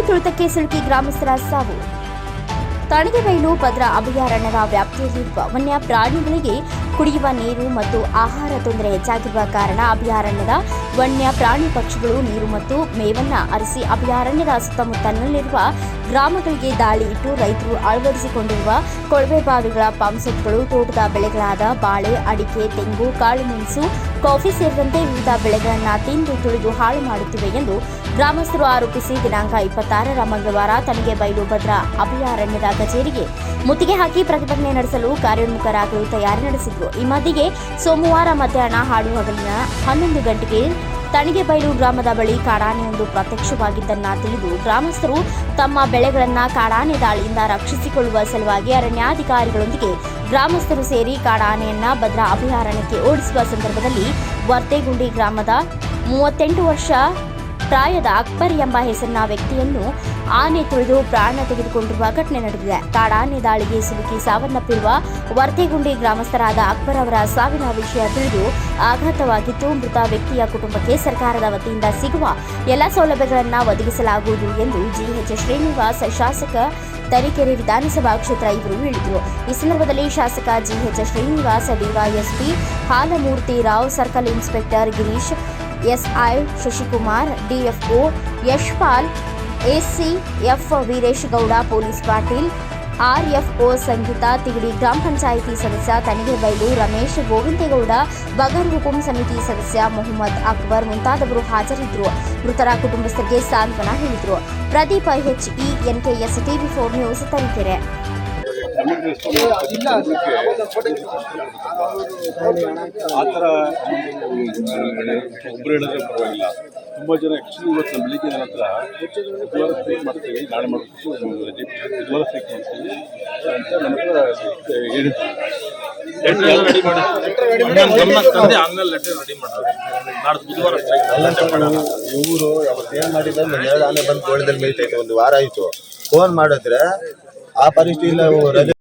ಆನೆ ತುಳಿತಕ್ಕೆ ಸಿಲುಕಿ ಗ್ರಾಮಸ್ಥರ ಸಾವು ತಣಿಗೆಬೈಲು ಭದ್ರಾ ಅಭಯಾರಣ್ಯದ ವ್ಯಾಪ್ತಿಯಲ್ಲಿರುವ ವನ್ಯ ಪ್ರಾಣಿಗಳಿಗೆ ಕುಡಿಯುವ ನೀರು ಮತ್ತು ಆಹಾರ ತೊಂದರೆ ಹೆಚ್ಚಾಗಿರುವ ಕಾರಣ ಅಭಯಾರಣ್ಯದ ವನ್ಯ ಪ್ರಾಣಿ ಪಕ್ಷಿಗಳು ನೀರು ಮತ್ತು ಮೇವನ್ನ ಅರಸಿ ಅಭಯಾರಣ್ಯದ ಸುತ್ತಮುತ್ತಲಿನಲ್ಲಿರುವ ಗ್ರಾಮಗಳಿಗೆ ದಾಳಿ ಇಟ್ಟು ರೈತರು ಅಳವಡಿಸಿಕೊಂಡಿರುವ ಕೊಳವೆ ಬಾವಿಗಳ ಪಂಪ್ಸೆಟ್ಗಳು, ತೋಟದ ಬೆಳೆಗಳಾದ ಬಾಳೆ, ಅಡಿಕೆ, ತೆಂಗು ಕಾಳುಮೆಣಸು ಕಾಫಿ ಸೇರಿದಂತೆ ವಿವಿಧ ಬೆಳೆಗಳನ್ನು ತಿಂದು ತುಳಿದು ಹಾಳು ಮಾಡುತ್ತಿವೆ ಎಂದು ಗ್ರಾಮಸ್ಥರು ಆರೋಪಿಸಿ ದಿನಾಂಕ ಇಪ್ಪತ್ತಾರರ ಮಂಗಳವಾರ ತನಿಖೆಬೈಲು ಭದ್ರಾ ಅಭಯಾರಣ್ಯದ ಕಚೇರಿಗೆ ಮುತ್ತಿಗೆ ಹಾಕಿ ಪ್ರತಿಭಟನೆ ನಡೆಸಲು ಕಾರ್ಯೋನ್ಮುಖರಾಗಲು ತಯಾರಿ ನಡೆಸಿದ್ರು. ಈ ಮಧ್ಯೆ ಸೋಮವಾರ ಮಧ್ಯಾಹ್ನ ಹಾಡು ಹಗಲಿನ ಹನ್ನೊಂದು ಗಂಟೆಗೆ ತಣಿಗೆಬೈಲು ಗ್ರಾಮದ ಬಳಿ ಕಾಡಾನೆಯೊಂದು ಪ್ರತ್ಯಕ್ಷವಾಗಿದ್ದನ್ನ ತಿಳಿದು ಗ್ರಾಮಸ್ಥರು ತಮ್ಮ ಬೆಳೆಗಳನ್ನ ಕಾಡಾನೆ ದಾಳಿಯಿಂದ ರಕ್ಷಿಸಿಕೊಳ್ಳುವ ಸಲುವಾಗಿ ಅರಣ್ಯಾಧಿಕಾರಿಗಳೊಂದಿಗೆ ಗ್ರಾಮಸ್ಥರು ಸೇರಿ ಕಾಡಾನೆಯನ್ನ ಭದ್ರಾ ಅಭಯಾರಣ್ಯಕ್ಕೆ ಓಡಿಸುವ ಸಂದರ್ಭದಲ್ಲಿ ವರ್ತೆಗುಂಡಿ ಗ್ರಾಮದ ಮೂವತ್ತೆಂಟು ವರ್ಷ ಪ್ರಾಯದ ಅಕ್ಬರ್ ಎಂಬ ಹೆಸರಿನ ವ್ಯಕ್ತಿಯನ್ನು ಆನೆ ತುಳಿದು ಪ್ರಾಣ ತೆಗೆದುಕೊಂಡಿರುವ ಘಟನೆ ನಡೆದಿದೆ. ಕಾಡಾನೆ ದಾಳಿಗೆ ಸಿಲುಕಿ ಸಾವನ್ನಪ್ಪಿರುವ ವರ್ತೆಗುಂಡಿ ಗ್ರಾಮಸ್ಥರಾದ ಅಕ್ಬರ್ ಅವರ ಸಾವಿನ ವಿಷಯ ತಿಳಿದು ಆಘಾತವಾಗಿದ್ದು, ಮೃತ ವ್ಯಕ್ತಿಯ ಕುಟುಂಬಕ್ಕೆ ಸರ್ಕಾರದ ವತಿಯಿಂದ ಸಿಗುವ ಎಲ್ಲ ಸೌಲಭ್ಯಗಳನ್ನು ಒದಗಿಸಲಾಗುವುದು ಎಂದು ಜಿಎಚ್ ಶ್ರೀನಿವಾಸ್, ಶಾಸಕ ತರೀಕೆರೆ ವಿಧಾನಸಭಾ ಕ್ಷೇತ್ರ ಇವರು ಹೇಳಿದರು. ಈ ಸಂದರ್ಭದಲ್ಲಿ ಶಾಸಕ GH Srinivas, DYSP Halamurthy Rao, circle inspector Girish, SI Shashikumar, DFO Yashpal ACF Veeresh Gowda, police Patil RFO Sangeetha Tigadi ಗ್ರಾಮ ಪಂಚಾಯಿತಿ ಸದಸ್ಯ ತನಿಗೆಬೈಲು ರಮೇಶ್ ಗೋವಿಂದೇಗೌಡ ಬಗರ್ ಹುಕುಂ ಸಮಿತಿ ಸದಸ್ಯ ಮೊಹಮ್ಮದ್ ಅಕ್ಬರ್ ಮುಂತಾದವರು ಹಾಜರಿದ್ದರು. ಮೃತರ ಕುಟುಂಬಸ್ಥರಿಗೆ ಸಾಂತ್ವನ ಹೇಳಿದರು. Pradeep HE NKS TV four news Tarikere ಆ ಥರ ಒಬ್ಬರು ಹೇಳಿದ್ರೆ ಪರವಾಗಿಲ್ಲ. ತುಂಬ ಜನ ಆ್ಯಕ್ಚುಲಿ ಇವತ್ತು ನಮ್ಮ ಬೆಳಿಗ್ಗೆ ನನ್ನ ಹತ್ರ ಬುಧವಾರ ಸ್ಟ್ರೈಕ್ ಮಾಡ್ತೀವಿ ನಾಳೆ ಮಾಡ್ಬಿಟ್ಟು ಬುಧವಾರ ಸ್ಟ್ರೈಕ್ ಮಾಡ್ತೀವಿ ಅಂತ ನನ್ನ ಹತ್ರ ಹೇಳಿದ್ರು. ರೆಡಿ ಮಾಡಿ. ಗಮನಕ್ಕೆ ತಂದೆ ಆಮೇಲೆ ಲೆಟರ್ ರೆಡಿ ಮಾಡ್ತಾರೆ ನಾಡ್ದು ಬುಧವಾರ. ಇವರು ಅವತ್ತು ಏನ್ ಮಾಡಿದ್ರೆ ಎರಡು ಆನೆ ಬಂದು ಕೋಳದಲ್ಲಿ ಮೇಯ್ತೈತೆ ಒಂದು ವಾರ ಆಯ್ತು. ಫೋನ್ ಮಾಡಿದ್ರೆ ಆ ಪರಿಸ್ಥಿತಿ ಇಲ್ಲ. ರಜೆ